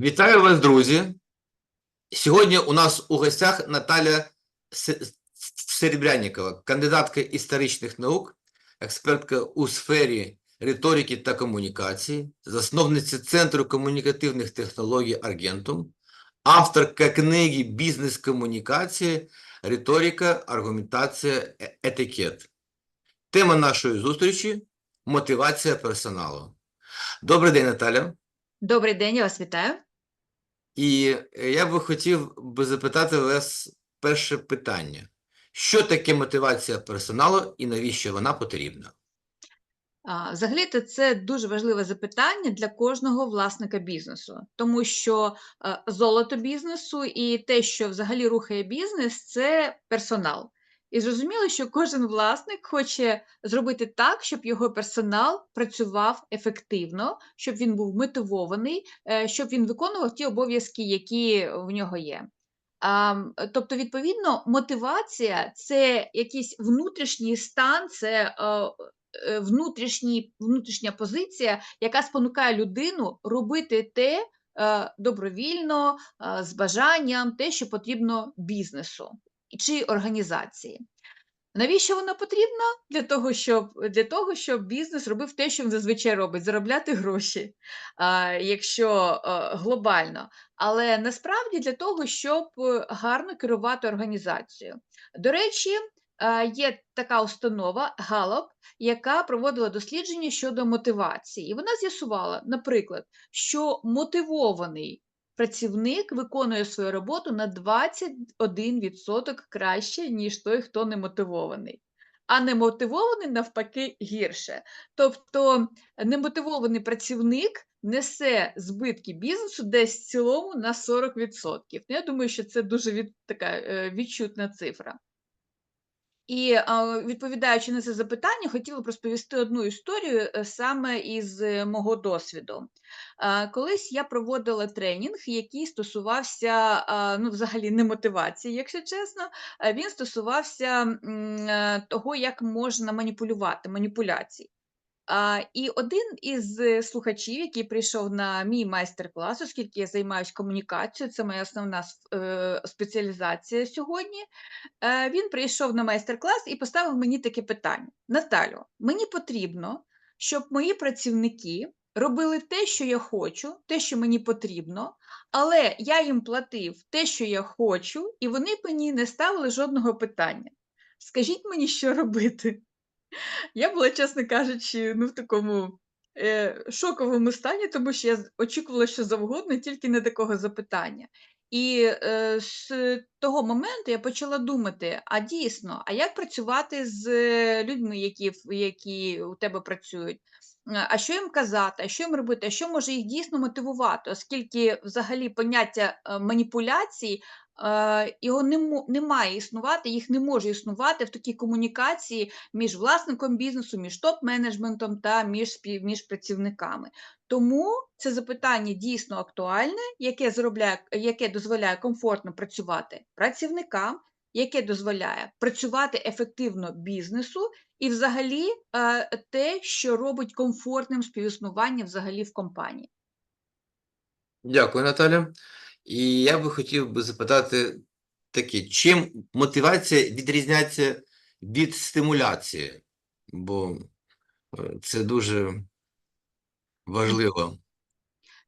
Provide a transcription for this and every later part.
Вітаю вас, друзі. Сьогодні у нас у гостях Наталя Серебрянікова, кандидатка історичних наук, експертка у сфері риторики та комунікації, засновниця Центру комунікативних технологій Аргентум, авторка книги Бізнес-комунікація, риторика, аргументація, е- етикет. Тема нашої зустрічі мотивація персоналу. Добрий день, Наталя. Добрий день, я вас вітаю. І е, я би хотів би запитати вас перше питання. Що таке мотивація персоналу і навіщо вона потрібна? Взагалі-то це дуже важливе запитання для кожного власника бізнесу, тому що е, золото бізнесу і те, що взагалі рухає бізнес, це персонал. І зрозуміло, що кожен власник хоче зробити так, щоб його персонал працював ефективно, щоб він був мотивований, е, щоб він виконував ті обов'язки, які в нього є. Тобто, відповідно, мотивація це якийсь внутрішній стан, це е, внутрішня позиція, яка спонукає людину робити те е, добровільно, з бажанням, те, що потрібно бізнесу чи організації. Навіщо вона потрібна? Для того, щоб, для того, щоб бізнес робив те, що він зазвичай робить, заробляти гроші, якщо е, глобально. Але насправді для того, щоб е, гарно керувати організацією. До речі, е, є така установа Gallup, яка проводила дослідження щодо мотивації. І вона з'ясувала, наприклад, що мотивований працівник виконує свою роботу на 21% краще, ніж той, хто не мотивований. А немотивований навпаки гірше. Тобто немотивований працівник несе збитки бізнесу десь в цілому на 40%. Ну, Я думаю, що це дуже від, така е, відчутна цифра. І відповідаючи на це запитання, хотіла б розповісти одну історію е, саме із е, мого досвіду. Колись я проводила тренінг, який стосувався ну, взагалі не мотивації, якщо чесно. Він стосувався е, того, як можна маніпулювати, маніпуляцій. І один із е, слухачів, який прийшов на мій майстер-клас, оскільки я займаюся комунікацією, це моя основна е, спеціалізація сьогодні. Е, Він прийшов на майстер-клас і поставив мені таке питання: Наталю, мені потрібно, щоб мої працівники робили те, що я хочу, те, що мені потрібно, але я їм платив те, що я хочу, і вони мені не ставили жодного питання. Скажіть мені, що робити? Я була, чесно кажучи, ну, в такому е, шоковому стані, тому що я очікувала, що завгодно, тільки не такого запитання. І е, з того моменту я почала думати: а дійсно, а як працювати з е, людьми, які, які у тебе працюють? Е, А що їм казати, а що їм робити, а що може їх дійсно мотивувати, оскільки взагалі поняття е, маніпуляцій його не, не має існувати, їх не може існувати в такій комунікації між власником бізнесу, між топ-менеджментом та між, між працівниками. Тому це запитання дійсно актуальне, яке, заробляє, яке дозволяє комфортно працювати працівникам, яке дозволяє працювати ефективно бізнесу, і взагалі е, те, що робить комфортним співіснування взагалі в компанії. Дякую, Наталя. І я би хотів би запитати таке, чим мотивація відрізняється від стимуляції? Бо е, це дуже важливо.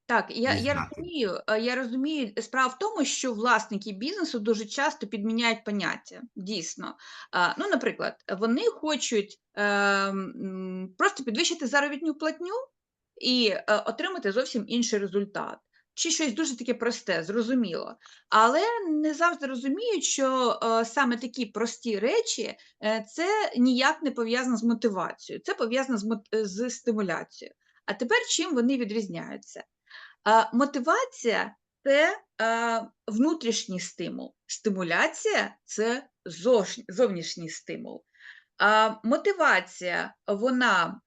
Так, я, я розумію, е, я розумію, справа в тому, що власники бізнесу дуже часто підміняють поняття, дійсно. Ну, наприклад, вони хочуть е, просто підвищити заробітну платню і е, отримати зовсім інший результат. Чи щось дуже таке просте, зрозуміло. Але не завжди розуміють, що е, саме такі прості речі е, це ніяк не пов'язано з мотивацією, це пов'язано з, стимуляцією. А тепер чим вони відрізняються? А, мотивація це внутрішній стимул. Стимуляція це зовнішній стимул. Мотивація вона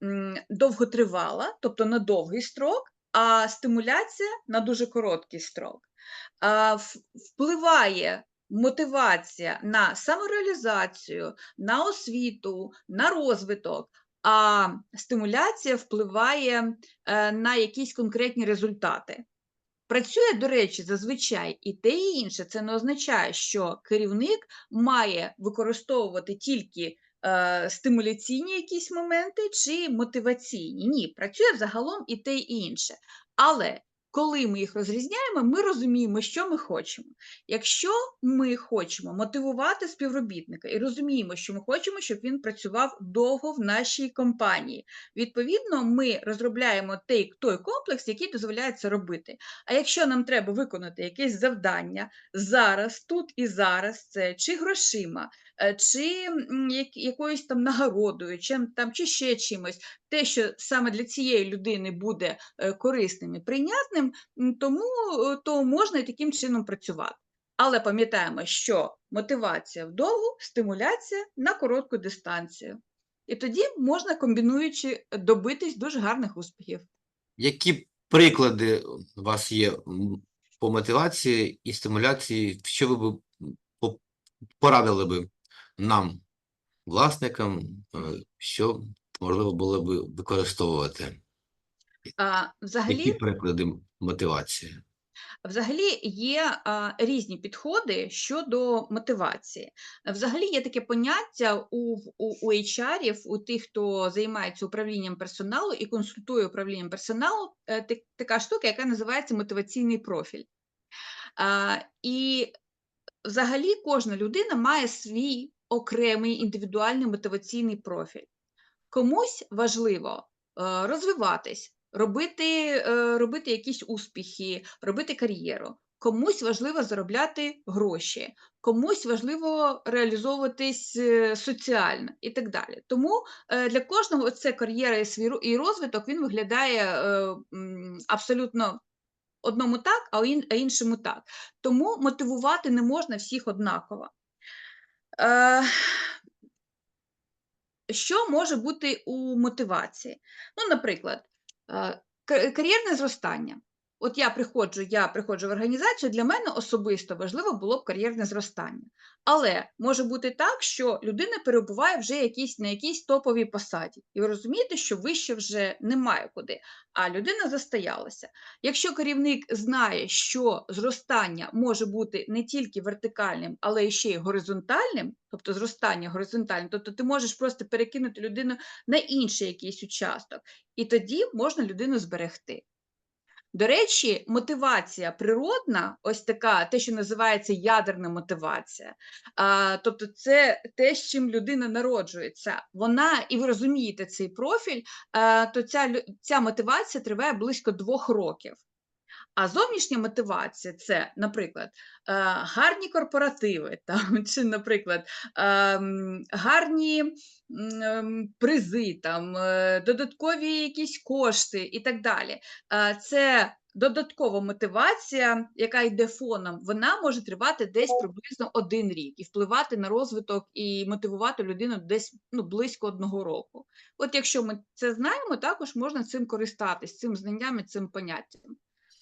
довготривала, тобто на довгий строк, а стимуляція на дуже короткий строк. Впливає мотивація на самореалізацію, на освіту, на розвиток, а стимуляція впливає е, на якісь конкретні результати. Працює, до речі, зазвичай і те, і інше. Це не означає, що керівник має використовувати тільки стимуляційні якісь моменти чи мотиваційні. Ні, працює загалом і те, і інше. Але коли ми їх розрізняємо, ми розуміємо, що ми хочемо. Якщо ми хочемо мотивувати співробітника і розуміємо, що ми хочемо, щоб він працював довго в нашій компанії, відповідно, ми розробляємо той, той комплекс, який дозволяє це робити. А якщо нам треба виконати якесь завдання зараз, тут і зараз, це чи грошима, е, чи якоюсь там нагородою, чи, там, чи ще чимось, те, що саме для цієї людини буде е, корисним і прийнятним, тому е, то можна і таким чином працювати. Але пам'ятаємо, що мотивація вдовгу, стимуляція на коротку дистанцію. І тоді можна, комбінуючи, добитись дуже гарних успіхів. Які приклади у вас є по мотивації і стимуляції, що ви б порадили би нам, власникам, е, що можливо було б використовувати? А, Які взагалі, приклади мотивації? Взагалі є а, різні підходи щодо мотивації. Взагалі є таке поняття у, у, у HR-ів, у тих, хто займається управлінням персоналу і консультує управлінням персоналу, е, так- така штука, яка називається мотиваційний профіль. А, і взагалі кожна людина має свій окремий індивідуальний мотиваційний профіль. Комусь важливо е, розвиватись, робити, е, робити якісь успіхи, робити кар'єру. Комусь важливо заробляти гроші, комусь важливо реалізовуватись е, соціально і так далі. Тому для кожного це кар'єра і свій і розвиток він виглядає абсолютно одному так, а іншому так. Тому мотивувати не можна всіх однаково. Е, що може бути у мотивації? Ну, наприклад, е, кар'єрне зростання. От я приходжу, я приходжу в організацію, для мене особисто важливо було б кар'єрне зростання. Але може бути так, що людина перебуває вже якісь, на якійсь топовій посаді, і ви розумієте, що вище вже немає куди, а людина застоялася. Якщо керівник знає, що зростання може бути не тільки вертикальним, але ще й горизонтальним, тобто зростання горизонтальне, тобто ти можеш просто перекинути людину на інший якийсь участок, і тоді можна людину зберегти. До речі, мотивація природна, ось така, те, що називається ядерна мотивація. А, тобто, це те, з чим людина народжується. Вона, і ви розумієте цей профіль, а, то ця, ця мотивація триває близько двох років. А зовнішня мотивація це, наприклад, е, гарні корпоративи, там, чи, наприклад, ем, гарні ем, призи, там, е, додаткові якісь кошти і так далі. Е, Це додаткова мотивація, яка йде фоном, вона може тривати десь приблизно один рік і впливати на розвиток і мотивувати людину десь ну, близько одного року. От якщо ми це знаємо, також можна цим користатись, цим знанням і цим поняттям.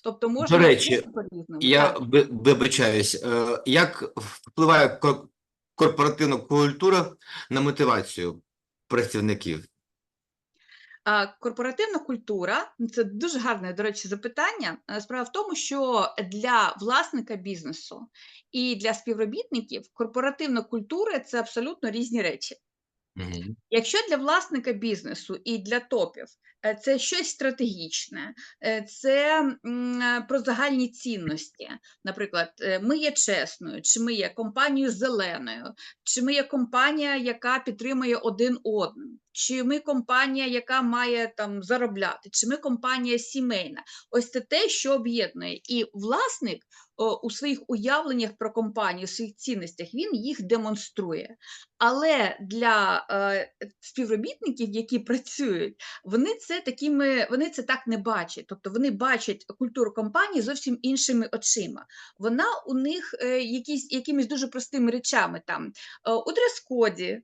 Тобто можна речі, по-різному, Я вибачаюсь, е, як впливає корпоративна культура на мотивацію працівників? Корпоративна культура це дуже гарне, до речі, запитання. Е, Справа в тому, що для власника бізнесу і для співробітників корпоративна культура це абсолютно різні речі. Якщо для власника бізнесу і для топів е, це щось стратегічне, е, це е, про загальні цінності. Наприклад, ми є чесною, чи ми є компанією зеленою, чи ми є компанія, яка підтримує один одного, чи ми компанія, яка має там заробляти, чи ми компанія сімейна. Ось це те, що об'єднує. І власник о, у своїх уявленнях про компанію, у своїх цінностях, він їх демонструє. Але для е, співробітників, які працюють, вони це такими, вони це так не бачать. Тобто вони бачать культуру компанії зовсім іншими очима. Вона у них е, якісь, якимись дуже простими речами там е, у дрес-коді,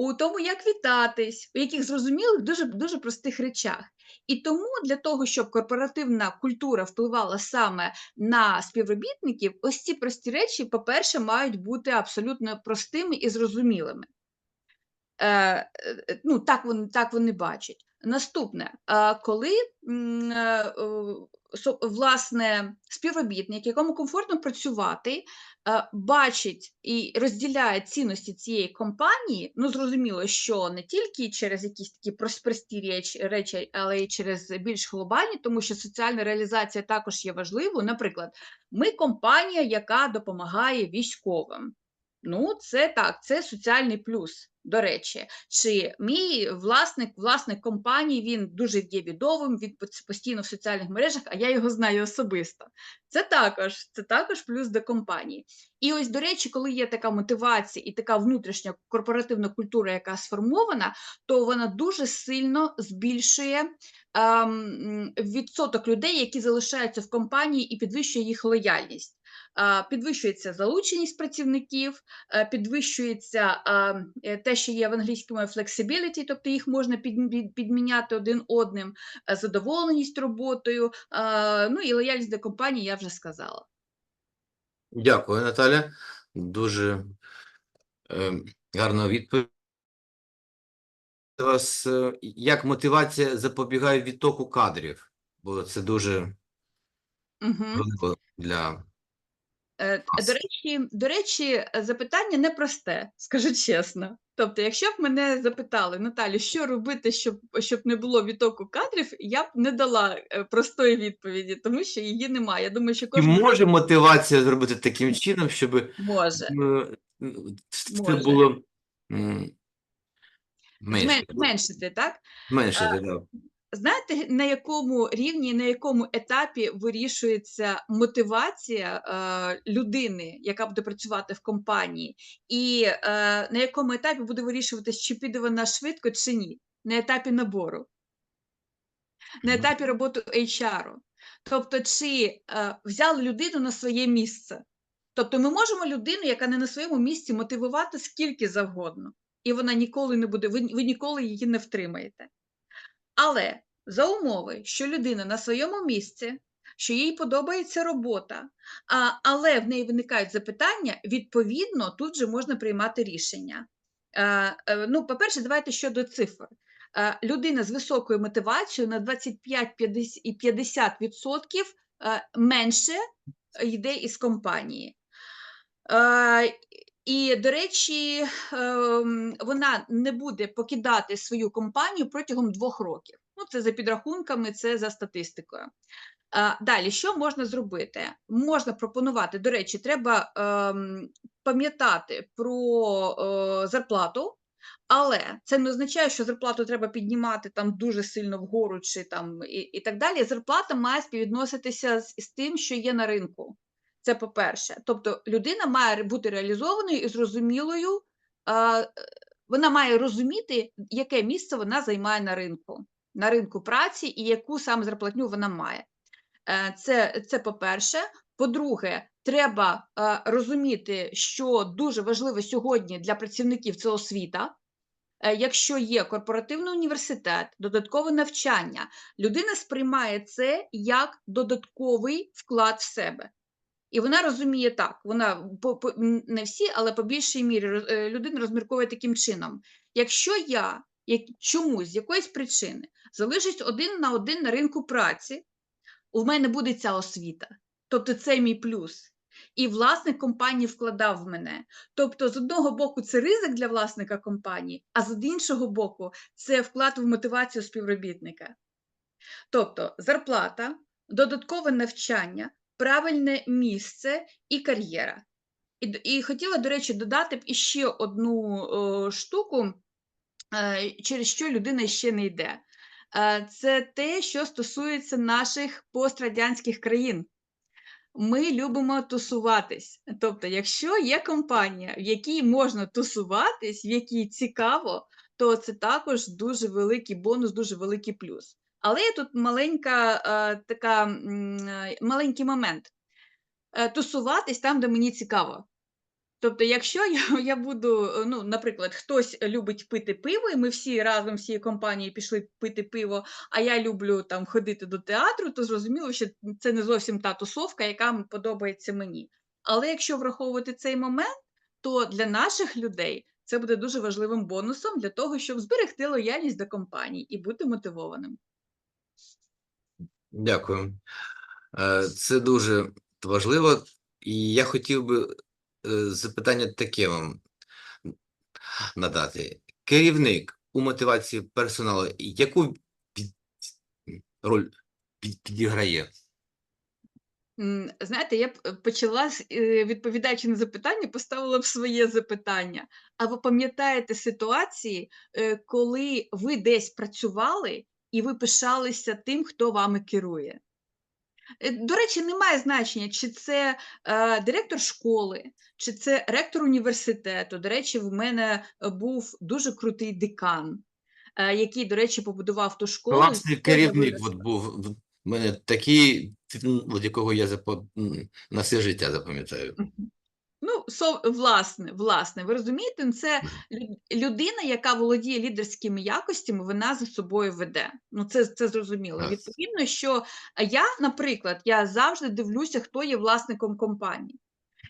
у тому, як вітатись, у яких зрозумілих дуже, дуже простих речах. І тому для того, щоб корпоративна культура впливала саме на співробітників, ось ці прості речі, по-перше, мають бути абсолютно простими і зрозумілими. Е, е, ну, так, вони, так вони бачать. Наступне, коли е, власне співробітник, якому комфортно працювати, е, бачить і розділяє цінності цієї компанії, ну зрозуміло, що не тільки через якісь такі прос- прості речі, але й через більш глобальні, тому що соціальна реалізація також є важливою. Наприклад, ми компанія, яка допомагає військовим. Ну, це так, це соціальний плюс. До речі, чи мій власник, власник компанії, він дуже є відомим, він постійно в соціальних мережах, а я його знаю особисто. Це також, це також плюс до компанії. І ось, до речі, коли є така мотивація і така внутрішня корпоративна культура, яка сформована, то вона дуже сильно збільшує ем, відсоток людей, які залишаються в компанії і підвищує їх лояльність. Підвищується залученість працівників, е, підвищується е, те, що є в англійській мові flexibility, тобто їх можна під- під- підміняти один одним, е, задоволеність роботою, ну і лояльність до компанії я вже сказала. Дякую, Наталя. Дуже гарна відповідь. Вас як мотивація запобігає відтоку кадрів? Бо це дуже Угу. для. До речі, до речі, е, запитання непросте, скажу чесно. Тобто, якщо б мене запитали, Наталю, що робити, щоб, щоб не було відтоку кадрів, я б не дала е, простої відповіді, тому що її немає. Я думаю, що І може мотивація зробити таким чином, щоб може. це Може. було Зменшити, так? да. Знаєте, на якому рівні, на якому етапі вирішується мотивація е, людини, яка буде працювати в компанії, і е, на якому етапі буде вирішуватись, чи піде вона швидко, чи ні? На етапі набору, на етапі роботи HR. Тобто, чи е, взяли людину на своє місце. Тобто, ми можемо людину, яка не на своєму місці, мотивувати скільки завгодно, і вона ніколи не буде, ви, ви ніколи її не втримаєте. Але за умови, що людина на своєму місці, що їй подобається робота, але в неї виникають запитання, відповідно, тут же можна приймати рішення. Е, е, ну, по-перше, давайте щодо цифр. Е, людина з високою мотивацією на 25 50 і 50% е, менше йде із компанії. І, до речі, ем, вона не буде покидати свою компанію протягом двох років. Ну, це за підрахунками, це за статистикою. Е, Далі, що можна зробити? Можна пропонувати, до речі, треба ем, пам'ятати про е, зарплату, але це не означає, що зарплату треба піднімати там дуже сильно вгору чи там і, і так далі. Зарплата має співвідноситися з, з тим, що є на ринку. Це по-перше. Тобто людина має бути реалізованою і зрозумілою, е, вона має розуміти, яке місце вона займає на ринку, на ринку праці і яку саме зарплатню вона має. Е, Це, це по-перше. По-друге, треба е, розуміти, що дуже важливо сьогодні для працівників це освіта. Якщо є корпоративний університет, додаткове навчання, людина сприймає це як додатковий вклад в себе. І вона розуміє так, вона по, не всі, але по більшій мірі е, людина розмірковує таким чином. Якщо я як, чомусь з якоїсь причини залишусь один на один на ринку праці, у мене буде ця освіта. Тобто це мій плюс. І власник компанії вкладав в мене. Тобто, з одного боку, це ризик для власника компанії, а з іншого боку, це вклад в мотивацію співробітника. Тобто зарплата, додаткове навчання, правильне місце і кар'єра. І, і хотіла, до речі, додати б іще одну е, штуку, е, через що людина ще не йде. Е, Це те, що стосується наших пострадянських країн. Ми любимо тусуватись. Тобто, якщо є компанія, в якій можна тусуватись, в якій цікаво, то це також дуже великий бонус, дуже великий плюс. Але є тут маленька е, така е, маленький момент. Е, Тусуватись там, де мені цікаво. Тобто, якщо я, я буду, ну, наприклад, хтось любить пити пиво, і ми всі разом всією компанією пішли пити пиво, а я люблю там ходити до театру, то зрозуміло, що це не зовсім та тусовка, яка подобається мені. Але якщо враховувати цей момент, то для наших людей це буде дуже важливим бонусом для того, щоб зберегти лояльність до компанії і бути мотивованим. Дякую. Е, Це дуже важливо, і я хотів би е, запитання таке вам надати. Керівник у мотивації персоналу яку роль підіграє? Знаєте, я б е, почала відповідаючи на запитання, поставила б своє запитання. А ви пам'ятаєте ситуації, коли ви десь працювали і ви пишалися тим, хто вами керує? Е, До речі, немає значення, чи це е, директор школи, чи це ректор університету. До речі, в мене е, був дуже крутий декан, е, який, до речі, побудував ту школу. Класний керівник от був в мене такий, от якого я на все життя запам'ятаю. Ну, со, власне, власне, ви розумієте, ну, це людина, яка володіє лідерськими якостями, вона за собою веде. Ну, це, це зрозуміло. Відповідно, що я, наприклад, я завжди дивлюся, хто є власником компанії.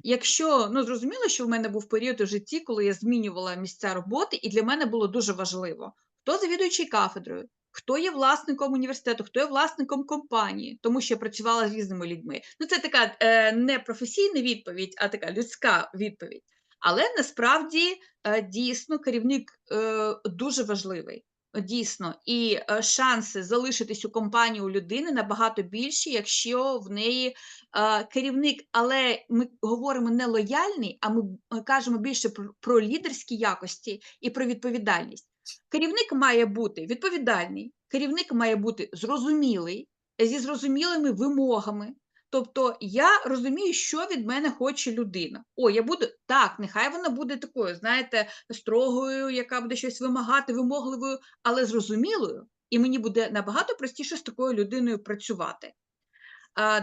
Якщо ну зрозуміло, що в мене був період у житті, коли я змінювала місця роботи, і для мене було дуже важливо, хто завідуючий кафедрою, хто є власником університету, хто є власником компанії, тому що я працювала з різними людьми. Ну, це така е, не професійна відповідь, а така людська відповідь. Але насправді е, дійсно керівник е, дуже важливий. Дійсно, і е, шанси залишитись у компанії у людини набагато більші, якщо в неї е, керівник, але ми говоримо не лояльний, а ми е, кажемо більше про, про лідерські якості і про відповідальність. Керівник має бути відповідальний, керівник має бути зрозумілий, зі зрозумілими вимогами. Тобто я розумію, що від мене хоче людина. О, я буду так, нехай вона буде такою, знаєте, строгою, яка буде щось вимагати, вимогливою, але зрозумілою, і мені буде набагато простіше з такою людиною працювати.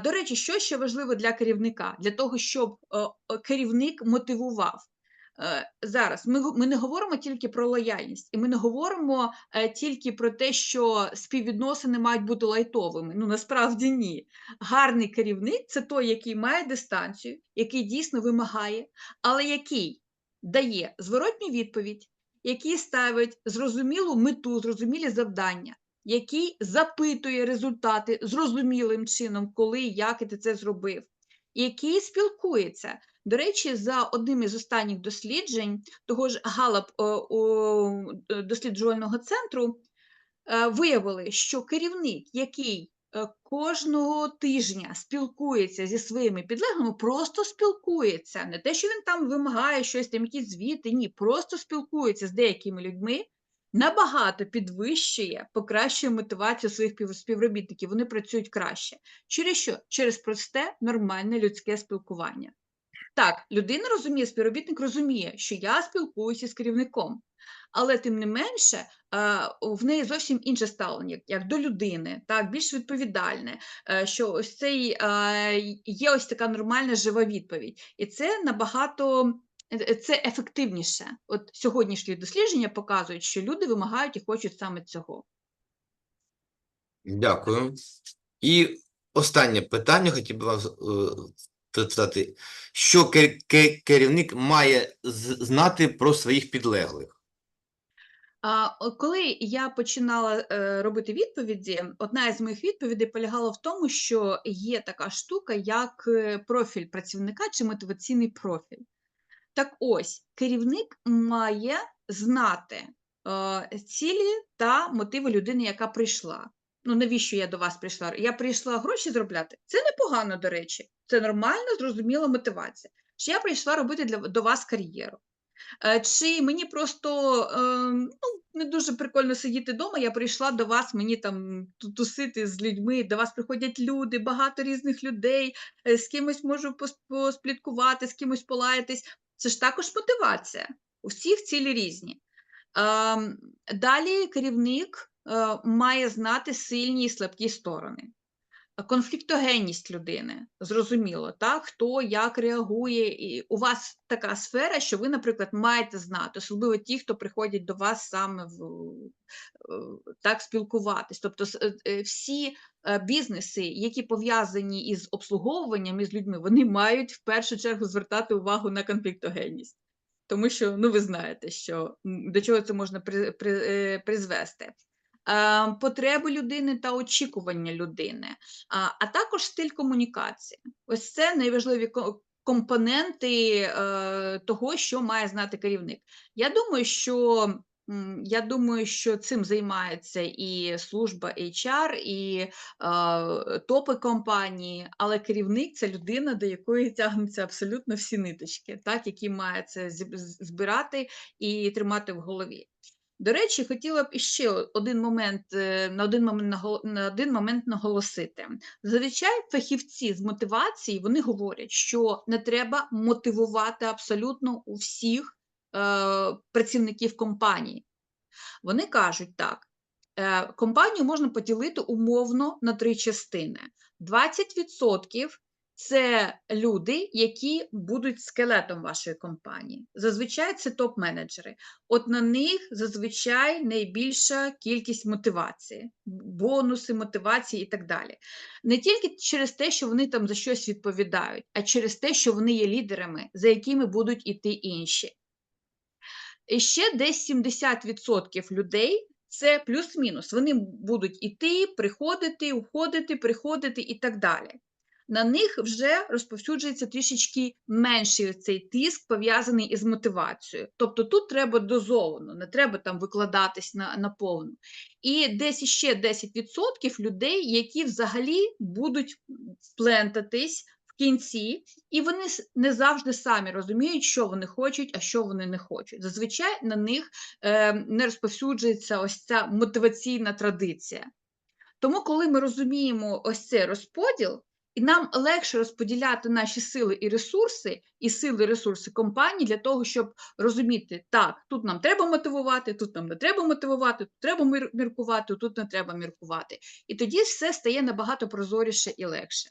До речі, що ще важливо для керівника? Для того, щоб е, е, керівник мотивував. Е, Зараз ми, ми не говоримо тільки про лояльність, і ми не говоримо е, тільки про те, що співвідносини мають бути лайтовими. Ну насправді ні. Гарний керівник це той, який має дистанцію, який дійсно вимагає, але який дає зворотню відповідь, який ставить зрозумілу мету, зрозумілі завдання який запитує результати зрозумілим чином, коли, як і ти це зробив, який спілкується. До речі, за одним із останніх досліджень того ж Галап досліджувального центру е, виявили, що керівник, який е, кожного тижня спілкується зі своїми підлеглими, просто спілкується. Не те, що він там вимагає щось, там якісь звіти, ні, просто спілкується з деякими людьми, набагато підвищує, покращує мотивацію своїх співробітників. Вони працюють краще. Через що? Через просте, нормальне людське спілкування. Так, людина розуміє, співробітник розуміє, що я спілкуюся з керівником, але тим не менше е, в неї зовсім інше ставлення, як- до людини, так, більш відповідальне, е, що ось цей е, є ось така нормальна жива відповідь. І це набагато це ефективніше. От сьогоднішні дослідження показують, що люди вимагають і хочуть саме цього. Дякую. І останнє питання хотів би вам е. Що кер- ке- керівник має знати про своїх підлеглих? Коли я починала е, робити відповіді, одна із моїх відповідей полягала в тому, що є така штука, як е, профіль працівника чи мотиваційний профіль. Так ось, керівник має знати е, цілі та мотиви людини, яка прийшла. Ну, навіщо я до вас прийшла? Я прийшла гроші заробляти. Це непогано, до речі. Це нормальна, зрозуміла мотивація. Чи я прийшла робити для, до вас кар'єру? Е, Чи мені просто е, ну, не дуже прикольно сидіти вдома, я прийшла до вас, мені там тусити з людьми, до вас приходять люди, багато різних людей, е, з кимось можу пос- поспліткувати, з кимось полаятись. Це ж також мотивація. У всіх цілі різні. Ем, Далі керівник е, має знати сильні і слабкі сторони. Конфліктогенність людини, зрозуміло, так, хто як реагує. І у вас така сфера, що ви, наприклад, маєте знати, особливо ті, хто приходять до вас саме в е, так спілкуватись. Тобто е, е, всі е, бізнеси, які пов'язані із обслуговуванням із людьми, вони мають в першу чергу звертати увагу на конфліктогенність. Тому що ну, ви знаєте, що до чого це можна при, при, е, призвести. Е, потреби людини та очікування людини, а, також стиль комунікації. Ось це найважливі ко- компоненти е, того, що має знати керівник. Я думаю, що я думаю, що цим займається і служба HR, і е, топи компанії, але керівник це людина, до якої тягнуться абсолютно всі ниточки, так, які має це збирати і тримати в голові. До речі, хотіла б іще один момент е, на один момент на один момент наголосити. Зазвичай фахівці з мотивації вони говорять, що не треба мотивувати абсолютно у всіх е, працівників компанії. Вони кажуть так: е, компанію можна поділити умовно на три частини. 20% це люди, які будуть скелетом вашої компанії. Зазвичай це топ-менеджери. От на них зазвичай найбільша кількість мотивації, бонуси, мотивації і так далі. Не тільки через те, що вони там за щось відповідають, а через те, що вони є лідерами, за якими будуть іти інші. І ще десь 70% людей це плюс-мінус. Вони будуть іти, приходити, уходити, приходити і так далі. На них вже розповсюджується трішечки менший цей тиск, пов'язаний із мотивацією. Тобто тут треба дозовано, не треба там викладатись на, на повну. І десь іще 10% людей, які взагалі будуть вплентатись в кінці, і вони не завжди самі розуміють, що вони хочуть, а що вони не хочуть. Зазвичай на них е, не розповсюджується ось ця мотиваційна традиція. Тому, коли ми розуміємо ось цей розподіл, і нам легше розподіляти наші сили і ресурси, і сили і ресурси компанії для того, щоб розуміти, так, тут нам треба мотивувати, тут нам не треба мотивувати, тут треба міркувати, тут не треба міркувати. І тоді все стає набагато прозоріше і легше.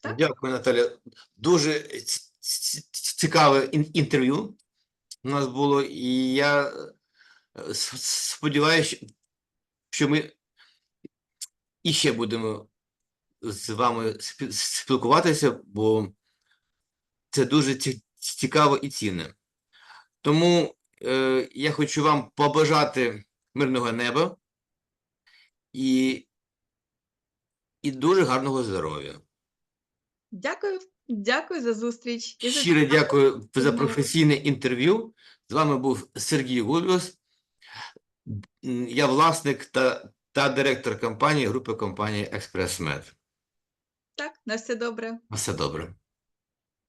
Так? Дякую, Наталя. Дуже цікаве інтерв'ю у нас було, і я е, сподіваюся, що ми іще будемо з вами спілкуватися, бо це дуже цікаво і цінне. Тому е, я хочу вам побажати мирного неба і, і дуже гарного здоров'я. Дякую, дякую за зустріч. і за Щиро дякую за професійне інтерв'ю. З вами був Сергій Гульбас. Я власник та, та директор компанії групи компанії «Експрес-Мед». Так, на все добре. На Все добре.